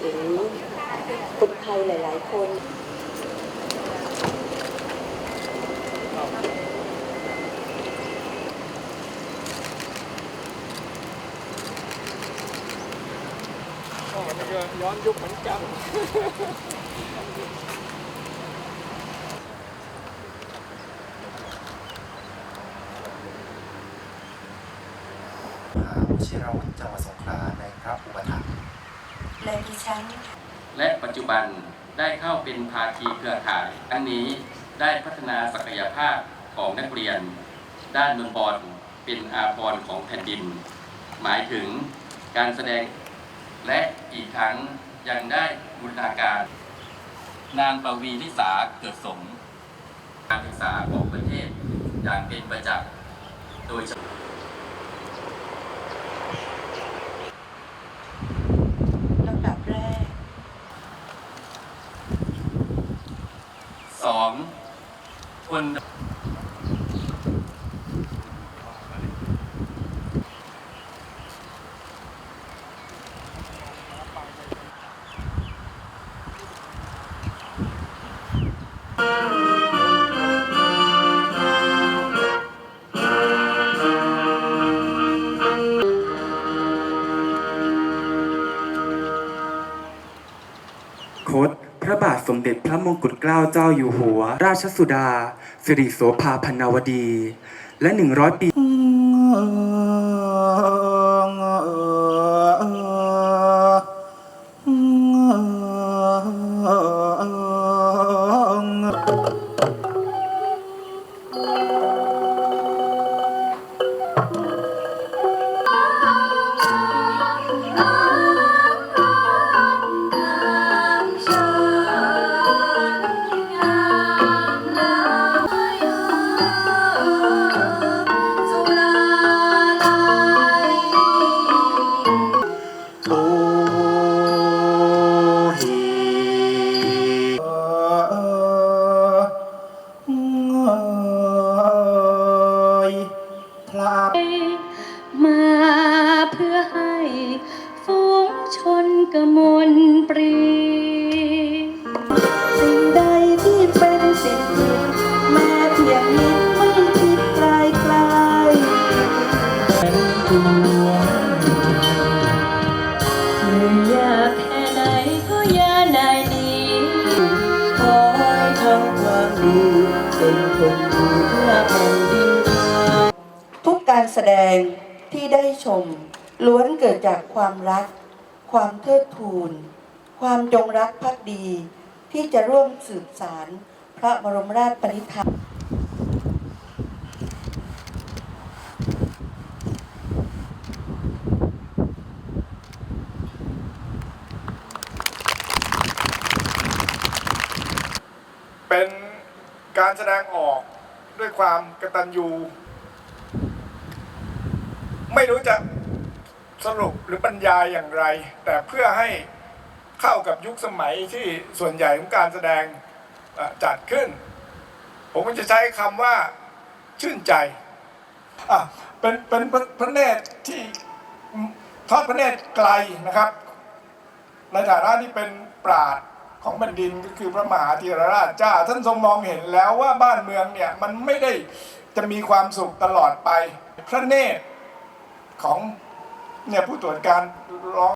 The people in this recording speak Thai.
หรือคนไทยหลาย ๆ คนโอ้นี่ก็ย้อนยุคเหมือนกันมหาวชิรวุฒิจังหวัดสงขลาในพระอุปถัมภ์ และดิฉัน และปัจจุบันได้เข้าเป็นภาคีเครือข่ายทั้งนี้ได้พัฒนาศักยภาพของนักเรียน ด้านดนตรีเป็นอาภรณ์ของแผ่นดิน หมายถึงการแสดงและอีกทั้งยังได้บูรณาการ นางปวีนิสาเกิดสม การศึกษาของประเทศอย่างเป็นประจักษ์โดยเฉพาะ ลำดับแรก สอง ค คต พระบาทสมเด็จพระมงกุฎเกล้าเจ้าอยู่หัว ราชสุดา สิริโสภาพนนาวดี และ 100 ปี กมลปรี สิ่งใดที่เป็นสิ่งผิดแม้เพียงนิดไม่คิดไกลไกลอยากแค่ไหนก็ย่านายหนีขอให้ทำความดีเป็นคนดีเพื่อแผ่นดินไทยทุกการแสดงที่ได้ชมล้วนเกิดจากความรัก ความเทิดทูน ความจงรักภักดี ที่จะร่วมสืบสารพระบรมราชปณิธานเป็นการแสดงออกด้วยความกตัญญูไม่รู้จะ สรุปหรือบรรยายอย่างไร แต่เพื่อให้เข้ากับยุคสมัยที่ส่วนใหญ่ของการแสดงจัดขึ้น ผมก็จะใช้คำว่าชื่นใจอะเป็นเป็นพระพระเนตรที่ทอดพระเนตรไกลนะครับในฐานะที่เป็นปราดของแผ่นดินก็คือพระมหาธีรราชเจ้าท่านทรงมองเห็นแล้วว่าบ้านเมืองเนี่ยมันไม่ได้จะมีความสุขตลอดไป พระเนตรของ เนี่ยผู้ตรวจการร้อง